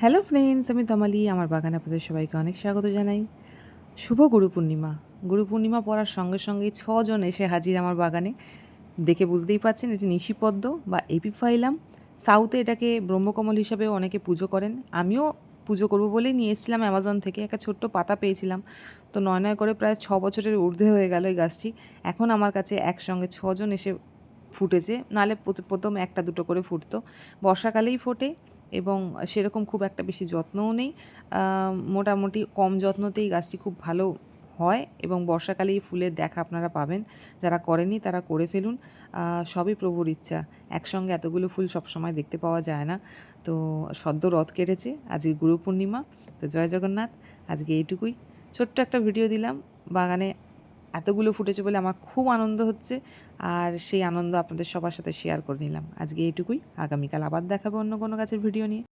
Hello friends, আমি তমালি, আমার বাগানে আপনাদের সবাইকে অনেক স্বাগত জানাই। শুভ গুরু পূর্ণিমা। গুরু পূর্ণিমা পড়ার সঙ্গে সঙ্গেই ছজন এসে হাজির আমার বাগানে। দেখে বুঝতেই পাচ্ছেন এটি নিশিপদ্ম বা এপিফাইলাম। সাউথে এটাকে ব্রহ্মকমল হিসাবেও অনেকে পুজো করেন। আমিও পুজো করব বলেই নিয়ে এসেছিলাম অ্যামাজন থেকে। একটা ছোট্ট পাতা পেয়েছিলাম। তো নয় নয় করে প্রায় ছ বছরের ঊর্ধ্বে হয়ে গেল এই গাছটি। এখন আমার কাছে একসঙ্গে ছজন এসে ফুটেছে। প্রত- প্রথম একটা দুটো করে ফুটতো। বর্ষাকালেই ফোটে। এবং সেরকম খুব একটা বেশি যত্নও নেই। মোটামুটি কম যত্নতেই গাছটি খুব ভালো হয় এবং বর্ষাকালেই ফুলের দেখা আপনারা পাবেন। যারা করেনি তারা করে ফেলুন। সবই প্রভুর ইচ্ছা। একসঙ্গে এতগুলো ফুল সবসময় দেখতে পাওয়া যায় না। তো সদ্য রথ কেটেছে, আজকে গুরু পূর্ণিমা তো জয় জগন্নাথ, আজকে এইটুকুই। ছোট্ট একটা ভিডিও দিলাম। বাগানে এতগুলো ফুটেছে বলে আমার খুব আনন্দ হচ্ছে। আর সেই আনন্দ আপনাদের সবার সাথে শেয়ার করে নিলাম। আজকে এইটুকুই। আগামীকাল আবার দেখাবে অন্য কোনো গাছের ভিডিও নিয়ে।